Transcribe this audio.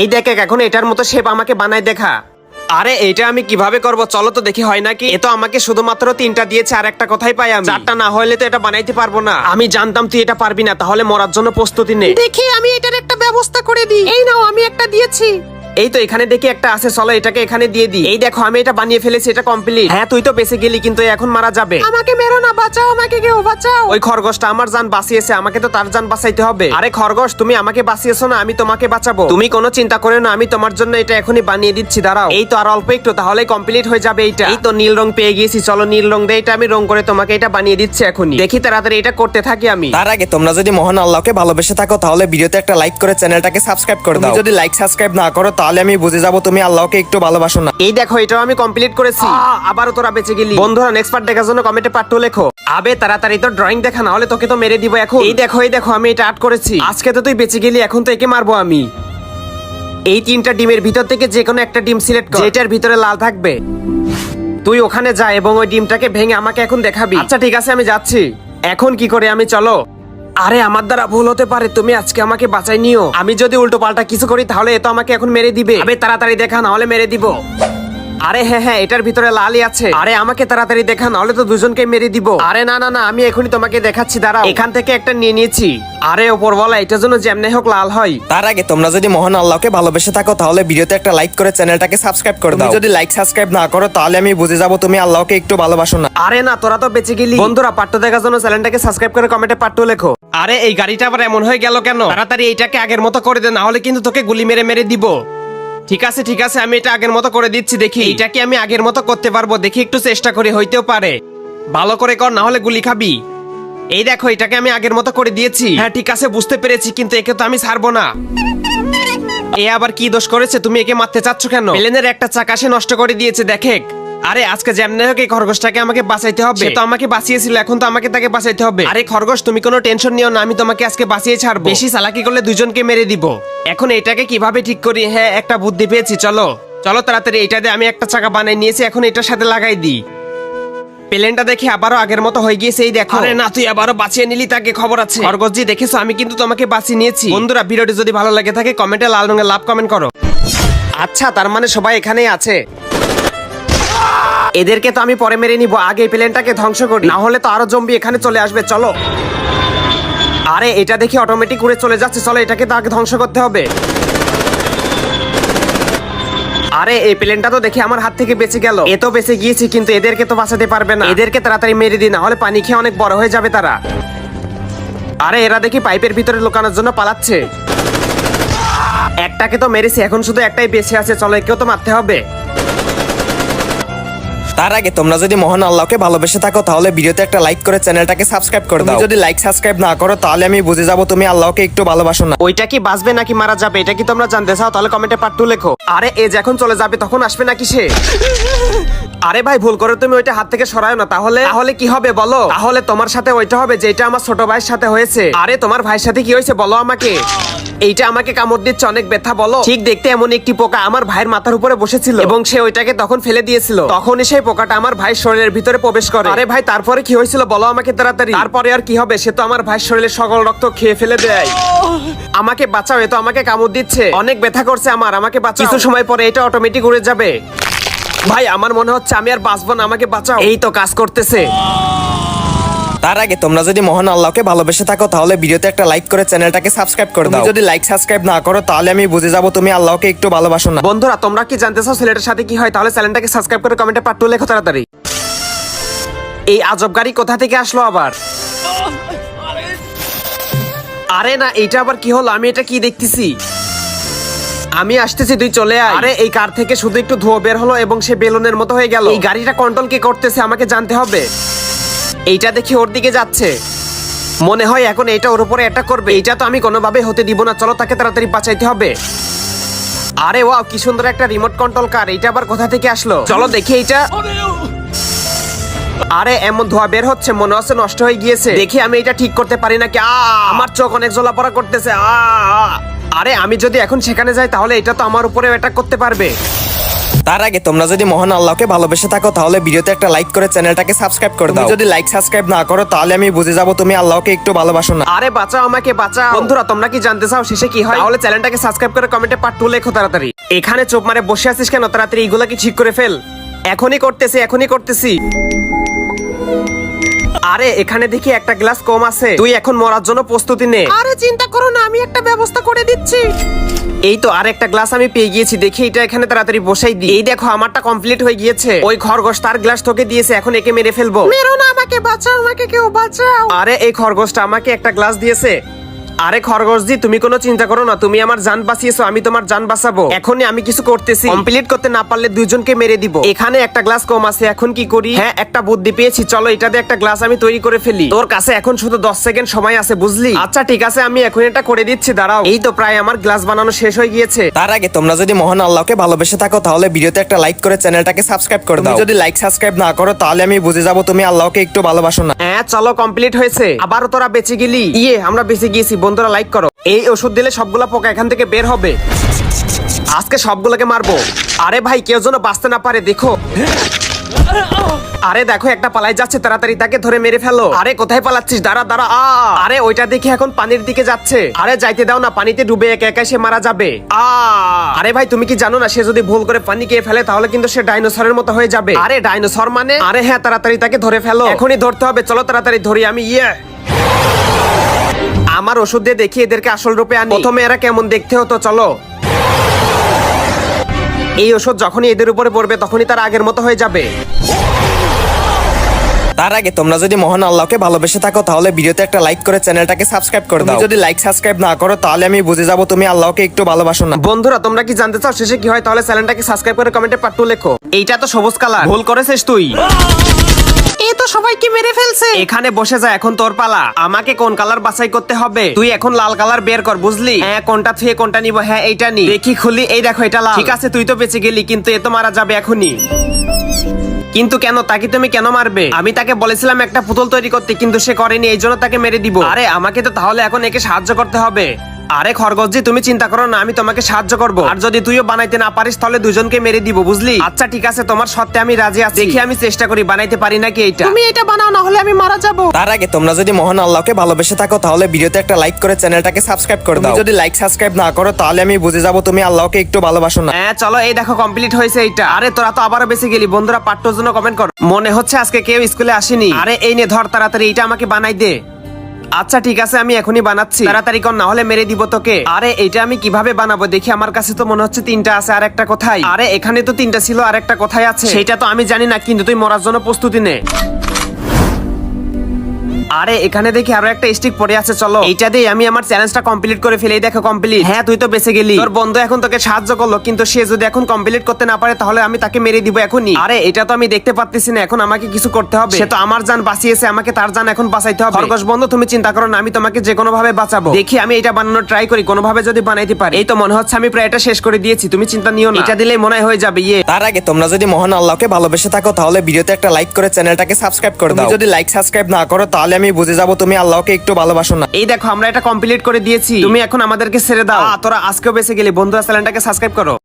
এই দেখ এখন এটার মতো শেপ আমাকে বানায় দেখা। আরে এটা আমি কীভাবে করব? চলো তো দেখি হয় নাকি? এ তো আমাকে শুধুমাত্র তিনটা দিয়েছে আর একটা কথাই পাই আমি। চারটা না হলে তো এটা বানাইতে পারব না। আমি জানতাম তুই এটা পারবি না তাহলে মরার জন্য প্রস্তুতি নে। দেখি আমি এটার একটা ব্যবস্থা করে দিই। এই নাও আমি একটা দিয়েছি। এই তো এখানে দেখি একটা আছে চলো এটাকে এখানে দিয়ে দিই। এই দেখো আমি এটা বানিয়ে ফেলেছি এটা কমপ্লিট হ্যাঁ তুই তো বেঁচে গেলি কিন্তু এখন মারা যাবে। আমাকে মেরো না বাঁচাও আমাকে কেউ বাঁচাও। ওই খরগোশটা আমার জান বাঁচিয়েছে আমাকে তো তার জান বাঁচাইতে হবে। আরে খরগোশ তুমি আমাকে বাঁচিয়েছো না আমি তোমাকে বাঁচাবো। তুমি কোনো চিন্তা করে না আমি তোমার জন্য এটা এখনই বানিয়ে দিচ্ছি দাঁড়াও। এই তো আর অল্প একটু তাহলে কমপ্লিট হয়ে যাবে এইটা। এই তো নীল রং পেয়ে গিয়েছি চলো নীল রং দিয়ে এটা আমি রং করে তোমাকে এটা বানিয়ে দিচ্ছি এখনই। দেখি তাড়াতাড়ি এটা করতে থাকি আমি। তার আগে তোমরা যদি মহান আল্লাহকে ভালোবেসে থাকো তাহলে ভিডিওতে একটা লাইক করে চ্যানেলটাকে সাবস্ক্রাইব করে দাও। যদি লাইক সাবস্ক্রাইব না করো তাহলে আমি বুঝে যাব তুমি আল্লাহকে একটু ভালোবাসো না। এই দেখো এটাও আমি কমপ্লিট করেছি। আবারও তোরা বেঁচে গেলি। বন্ধুরা নেক্সট পার্ট দেখার জন্য কমেন্টে পার্ট টু লেখো। আবে তাড়াতাড়ি তো ড্রয়িং দেখা না হলে তোকে তো মেরে দিব এখন। এই দেখো এই দেখো আমি এটা আর্ট করেছি। আজকে তো তুই বেঁচে গেলি এখন তো একে মারবো আমি। এই তিনটা ডিমের ভিতর থেকে যে কোনো একটা ডিম সিলেক্ট কর। যেটার ভিতরে লাল থাকবে। তুই ওখানে যা এবং ওই ডিমটাকে ভেঙে আমাকে এখন দেখাবি। আচ্ছা ঠিক আছে আমি যাচ্ছি। এখন কি করে আমি চলো। আরে আমার দ্বারা ভুল হতে পারে। তুমি আজকে আমাকে বাঁচাই নিও। আমি যদি উল্টো পাল্টা কিছু করি তাহলে এ তো আমাকে এখন মেরে দিবে। আবে তাড়াতাড়ি দেখা না হলে মেরে দিব। আরে হ্যাঁ হ্যাঁ এটার ভিতরে লালই আছে। আরে আমাকে তাড়াতাড়ি দেখা নাহলে তো দুজনকে মেরে দিব। আরে না না না আমি এখনই তোমাকে দেখাচ্ছি দাঁড়াও। এখান থেকে একটা নিয়ে নিয়েছি। আরে ওপরওয়ালা এটার জন্য যেমনি হোক লাল হয়। তার আগে তোমরা যদি মহান আল্লাহকে ভালোবেসে থাকো তাহলে ভিডিওতে একটা লাইক করে চ্যানেলটাকে সাবস্ক্রাইব করে দাও। যদি লাইক সাবস্ক্রাইব না করো তাহলে আমি বুঝে যাব তুমি আল্লাহকে একটু ভালোবাসো না। আরে না তোরা তো বেঁচে গেলি। বন্ধুরা পাট্টো দেখার জন্য চ্যানেলটাকে সাবস্ক্রাইব করে কমেন্টে পাট্টো লেখো। আরে, এই গাড়িটা আবার এমন হয়ে গেল কেন? তাড়াতাড়ি এইটাকে আগের মতো করে দে না হলে কিন্তু তোকে গুলি মেরে মেরে দিব। ঠিক আছে ঠিক আছে, আমি এটা আগের মতো করে দিচ্ছি, দেখি। এইটাকে আমি আগের মতো করতে পারব? দেখি একটু চেষ্টা করি হইতেও পারে। ভালো করে কর না হলে গুলি খাবি। এই দেখো, এটাকে আমি আগের মতো করে দিয়েছি। হ্যাঁ ঠিক আছে, বুঝতে পেরেছি, কিন্তু একে তো আমি ছাড়বো না। এ আবার কি দোষ করেছে? তুমি একে মারতে চাচ্ছ কেন? প্লেনের একটা চাকা সে নষ্ট করে দিয়েছে, দেখে। আরে আজকে যেমনি হোক এই খরগোশটাকে আমাকে বাঁচাইতে হবে। সে তো আমাকে বাঁচিয়েছিল এখন তো আমাকে তাকে বাঁচাইতে হবে। আরে খরগোশ তুমি কোনো টেনশন নিও না আমি তোমাকে আজকে বাঁচিয়ে ছাড়বো। বেশি চালাকি করলে দুজনকে মেরে দিব। এখন এটাকে কীভাবে ঠিক করি? হ্যাঁ একটা বুদ্ধি পেয়েছি চলো। চলো তাড়াতাড়ি এটা দিয়ে আমি একটা চাকা বানিয়ে নিয়েছি এখন এটার সাথে লাগাই দিই। প্লেনটা দেখে আবারও আগের মতো হয়ে গিয়েছে এই দেখো। আরে না তুই আবারও বাঁচিয়ে নিলি তাকে খবর আছে। খরগোশ জি দেখেছ আমি কিন্তু তোমাকে বাঁচিয়ে নিয়েছি। বন্ধুরা ভিডিওটি যদি ভালো লাগে থাকে কমেন্টে লাল রঙের লাভ কমেন্ট করো। আচ্ছা তার মানে সবাই এখানেই আছে। এদেরকে তো আমি পরে মেরে নিব, আগে প্লেনটাকে ধ্বংস করি। না হলে তো আরও জম্বি এখানে চলে আসবে, চলো। আরে, এটা দেখি অটোমেটিক উড়ে চলে যাচ্ছে, চলো, এটাকে তো আগে ধ্বংস করতে হবে। আরে, এই প্লেনটা তো দেখি আমার হাত থেকে বেঁচে গেল। এ তো বেঁচে গিয়েছি, কিন্তু এদেরকে তো বাঁচাতে পারবে না। এদেরকে তাড়াতাড়ি মেরে দিই, না হলে পানি খেয়ে অনেক বড় হয়ে যাবে তারা। আরে, এরা দেখি পাইপের ভিতরে লুকানোর জন্য পালাচ্ছে। একটাকে তো মেরেছি, এখন শুধু একটাই বেঁচে আছে, চলো, একেও তো মারতে হবে। তার আগে তোমরা যদি মহান আল্লাহকে ভালোবেসে থাকো তাহলে ভিডিওতে একটা লাইক করে চ্যানেলটাকে সাবস্ক্রাইব করে দাও। যদি লাইক সাবস্ক্রাইব না করো তাহলে আমি বুঝে যাব তুমি আল্লাহকে একটু ভালোবাসো না। ওইটা কি বাঁচবে নাকি মারা যাবে এটা কি তোমরা জানতে চাও? তাহলে কমেন্টে পার্ট টু লেখো। আরে এ যখন চলে যাবে তখন আসবে নাকি সে? আরে ভাই, ভুল করে তুমি ওইটা হাত থেকে সরায় না, তাহলে? তাহলে কি হবে বলো? তাহলে তোমার সাথে ওইটা হবে যেটা আমার ছোট ভাইয়ের সাথে হয়েছে। আরে, তোমার ভাইয়ের সাথে কি হয়েছে বলো আমাকে? এইটা আমাকে কামড় দিচ্ছে, অনেক ব্যথা, বলো? ঠিক দেখতে এমন একটি পোকা আমার ভাইয়ের মাথার উপরে বসেছিল। এবং সে ওইটাকে তখন ফেলে দিয়েছিল। তখনই সেই পোকাটা আমার ভাই শরীরের ভিতরে প্রবেশ করে। আরে ভাই, তারপরে কি হয়েছিল বলো আমাকে তাড়াতাড়ি? তারপরে আর কি হবে? সে তো আমার ভাই শরীরের সকল রক্ত খেয়ে ফেলে দেয়। আমাকে বাঁচাও, এ তো আমাকে কামড় দিচ্ছে। অনেক ব্যথা করছে আমার, আমাকে বাঁচাও। কিছু সময় পরে এটা অটোমেটিক উড়ে যাবে। ভাই আমার মনে হচ্ছে আমি আর বাঁচবো না আমাকে বাঁচাও। এই তো কাজ করতেছে। তার আগে তোমরা যদি মহান আল্লাহকে ভালোবেসে থাকো তাহলে ভিডিওতে একটা লাইক করে চ্যানেলটাকে সাবস্ক্রাইব করে দাও। যদি লাইক সাবস্ক্রাইব না করো তাহলে আমি বুঝে যাব তুমি আল্লাহকে একটু ভালোবাসো না। বন্ধুরা তোমরা কি জানতে চাও ছেলেটার সাথে কি হয়? তাহলে চ্যানেলটাকে সাবস্ক্রাইব করে কমেন্টে পার্ট টু লেখো তাড়াতাড়ি। এই আজব গাড়ি কোথা থেকে আসলো আবার? আরে না এটা আবার কি হলো? আমি এটা কি দেখতেছি? আমি আসতেছি তুই চলে আয়। আরে এই কার থেকে শুধু একটু ধোঁয়া বের হলো এবং সে বেলুনের মতো হয়ে গেল। এই গাড়িটা কন্ট্রোল কে করতেছে আমাকে জানতে হবে। এইটা দেখি ওর দিকে যাচ্ছে। মনে হয় এখন এটা ওর উপরে অ্যাটাক করবে। এইটা তো আমি কোনোভাবে হতে দিব না। চলো তাকে তাড়াতাড়ি বাঁচাইতে হবে। আরে ওয়াও কি সুন্দর একটা রিমোট কন্ট্রোল কার এটা আবার কোথা থেকে আসলো? চলো দেখি এইটা। আরে এমন ধোয়া বের হচ্ছে। মনে হচ্ছে নষ্ট হয়ে গিয়েছে। দেখি আমি এটা ঠিক করতে পারি নাকি? আ আমার চোখ অনেক জ্বলাপড়া করতেছে। আ আ। আরে আমি যদি এখন সেখানে যাই তাহলে এটা তো আমার উপরে অ্যাটাক করতে পারবে। তার আগে তোমরা যদি মহান আল্লাহকে ভালোবেসে থাকো তাহলে ভিডিওতে একটা লাইক করে চ্যানেলটাকে সাবস্ক্রাইব করে দাও। যদি লাইক সাবস্ক্রাইব না করো তাহলে আমি বুঝে যাব তুমি আল্লাহকে একটু ভালোবাসো না। আরে বাঁচাও আমাকে বাঁচাও। বন্ধুরা তোমরা কি জানতে চাও শেষে কি হয়? তাহলে চ্যানেলটাকে সাবস্ক্রাইব করে কমেন্টে পার্ট টু লেখো তাড়াতাড়ি। এখানে চোখ মারে বসে আছিস কেন? তাড়াতাড়ি এগুলা কি ঠিক করে ফেল। এখনই করতেছি এখনই করতেছি। আরে এখানে দেখি একটা গ্লাস কম আছে। তুই এখন মরার জন্য প্রস্তুতি নে। আরে চিন্তা করো না আমি একটা ব্যবস্থা করে দিচ্ছি। এই তো আর একটা গ্লাস আমি পেয়ে গিয়েছি। দেখি এটা এখানে তাড়াতাড়ি বসাই দিই। এই দেখো আমারটা কমপ্লিট হয়ে গিয়েছে। ওই খরগোশ তার গ্লাস তোকে দিয়েছে এখন একে মেরে ফেলব। মেরো না আমাকে বাঁচাও আমাকে কেউ বাঁচাও। আরে এই খরগোশটা আমাকে একটা গ্লাস দিয়েছে। আরে খরগোশজি তুমি কোনো চিন্তা করো না তুমি আমার জান বাঁচিয়েছো আমি তোমার জান বাঁচাবো। এখনই আমি কিছু করতেছি। কমপ্লিট করতে না পারলে দুইজনকে মেরে দিব। এখানে একটা গ্লাস কম আছে এখন কি করি? হ্যাঁ একটা বুদ্ধি পেয়েছি চলো এটাতে একটা গ্লাস আমি তৈরি করে ফেলি। তোর কাছে এখন শুধু দশ সেকেন্ড সময় আছে বুঝলি? আচ্ছা ঠিক আছে আমি এখন এটা করে দিচ্ছি দাঁড়াও। এই তো প্রায় আমার গ্লাস বানানো শেষ হয়ে গিয়েছে। তার আগে তোমরা যদি মহান আল্লাহকে ভালোবেসে থাকো তাহলে ভিডিওতে একটা লাইক করে চ্যানেলটাকে সাবস্ক্রাইব করে দাও। যদি লাইক সাবস্ক্রাইব না করো তাহলে আমি বুঝে যাব তুমি আল্লাহকে একটু ভালোবাসো না। হ্যাঁ চলো কমপ্লিট হয়েছে। আবারও তোরা বেঁচে গেলি? ইয়ে আমরা বেঁচে গিয়েছি বন্ধুরা লাইক করো। এই ওষুধ দিলে সবগুলা পোকা এখান থেকে বের হবে। আজকে সবগুলোকে মারবো। আরে ভাই, কেউ যেন বাঁচতে না পারে, দেখো। আরে দেখো, একটা পালাই যাচ্ছে, তাড়াতাড়ি তাকে ধরে মেরে ফেলো। আরে, কোথায় পালাচ্ছিস? দাঁড়া দাঁড়া, আ। আরে, ওইটা দেখি এখন পানির দিকে যাচ্ছে। আরে, যাইতে দাও না, পানিতে ডুবে একা একা সে মারা যাবে। আ। আরে ভাই, তুমি কি জানো না, সে যদি ভুল করে পানি খেয়ে ফেলে, তাহলে কিন্তু সে ডাইনোসরের মতো হয়ে যাবে। আরে, ডাইনোসর মানে? আরে হ্যাঁ তাড়াতাড়ি তাকে ধরে ফেলো। এখনই ধরতে হবে, চলো তাড়াতাড়ি ধরি আমি ইয়ে। আমার ওষুধ দিয়ে দেখি এদেরকে আসল রূপে আনি। প্রথমে এরা কেমন দেখতে হতো চলো। এই ওষুধ যখনই এদের উপরে পড়বে তখনই তার আগের মতো হয়ে যাবে। তার আগে তোমরা যদি মহান আল্লাহকে ভালোবেসে থাকো তাহলে ভিডিওতে একটা লাইক করে চ্যানেলটাকে সাবস্ক্রাইব করে দাও। তুমি যদি লাইক সাবস্ক্রাইব না করো তাহলে আমি বুঝে যাব তুমি আল্লাহকে একটু ভালোবাসো না। বন্ধুরা তোমরা কি জানতে চাও শেষে কি হয়? তাহলে চ্যানেলটাকে সাবস্ক্রাইব করে কমেন্টে পার্ট টু লেখো। এইটা তো সবুজ কালার। ভুল করেছিস তুই। এখানে বসে এখন তোর পালা। আমাকে কোন কালার বাছাই করতে হবে? তুই এখন লাল কালার বের কর, বুঝলি? হ্যাঁ কোনটা থুয়ে, কোনটা নিব? হ্যাঁ এইটা নি। দেখি, খুলি। এই দেখো, এটা লাল। ঠিক আছে, তুই তো বেঁচে গেলি, কিন্তু এ তো মারা যাবে এখনই। কিন্তু কেন? তাকে তুমি কেন মারবে? আমি তাকে বলেছিলাম একটা পুতুল তৈরি করতে, কিন্তু সে করেনি এই জন্য তাকে মেরে দিব। আরে, আমাকে তো তাহলে এখন একে সাহায্য করতে হবে। আরে খরগোশজি তুমি চিন্তা করো না আমি তোমাকে সাহায্য করব। আর যদি তুইও বানাইতে না পারিস তাহলে দুজনকে মেরে দিব বুঝলি? আচ্ছা ঠিক আছে তোমার সত্ত্বে আমি রাজি আছি। দেখি আমি চেষ্টা করি বানাইতে পারি নাকি এইটা? তুমি এটা বানাও না হলে আমি মারা যাব। তার আগে তোমরা যদি মহান আল্লাহকে ভালোবেসে থাকো তাহলে ভিডিওতে একটা লাইক করে চ্যানেলটাকে সাবস্ক্রাইব করে দাও। যদি লাইক সাবস্ক্রাইব না করো তাহলে আমি বুঝে যাব তুমি আল্লাহকে একটু ভালোবাসো না। হ্যাঁ চলো এই দেখো কমপ্লিট হয়েছে এইটা। আরে তোরা তো আবারও বেঁচে গেলি। বন্ধুরা পাঠ্যর জন্য কমেন্ট কর। মনে হচ্ছে আজকে কেউ স্কুলে আসেনি। আরে এই নে ধর তাড়াতাড়ি এটা আমাকে বানাই দে। আচ্ছা ঠিক আছে, আমি এখনই বানাচ্ছি। তাড়াতাড়ি কর, না হলে মেরে দিব তোকে। আরে এটা আমি কীভাবে বানাবো? দেখি, আমার কাছে তো মনে হচ্ছে তিনটা আছে আর একটা কোথায়? আরে, এখানে তো তিনটা ছিল, আর একটা কোথায় আছে? সেটা তো আমি জানি না, কিন্তু তুই মরার জন্য প্রস্তুতি নে। আরে এখানে দেখি আরও একটা স্টিক পড়ে আছে চলো। এইটা দিয়ে আমি আমার চ্যালেঞ্জটা কমপ্লিট করে ফেলে দেখো কমপ্লিট হ্যাঁ তুই তো বেঁচে গেলি। তোর বন্ধু এখন তোকে সাহায্য করল কিন্তু সে যদি এখন কমপ্লিট করতে না পারে তাহলে আমি তাকে মেরে দিব এখনই। আরে এটা তো আমি দেখতে পাচ্ছি না এখন আমাকে কিছু করতে হবে। সে তো আমার জান বাঁচিয়েছে আমাকে তার জান এখন বাঁচাইতে হবে। খরগোশ বন্ধু তুমি চিন্তা করো না আমি তোমাকে যে কোনো ভাবে বাঁচাবো। দেখি আমি এটা বানানোর ট্রাই করি কোনোভাবে যদি বানাইতে পারি। এই তো মনে হচ্ছে আমি প্রায় এটা শেষ করে দিয়েছি তুমি চিন্তা নিও না। এটা দিলেই মনে হয় হয়ে যাবে ইয়ে। তার আগে তোমরা যদি মহান আল্লাহকে ভালোবেসে থাকো তাহলে ভিডিওতে একটা লাইক করে চ্যানেলটাকে সাবস্ক্রাইব করে দাও। যদি লাইক সাবস্ক্রাইব না করো তাহলে আমি বুঝে যাব তুমি আল্লাহকে একটু ভালোবাসো না। এই দেখো আমরা এটা কমপ্লিট করে দিয়েছি। তুমি এখন আমাদেরকে ছেড়ে দাও। তোরা আজকেও বেঁচে গেলি। বন্ধুরা চ্যানেলটাকে সাবস্ক্রাইব করো।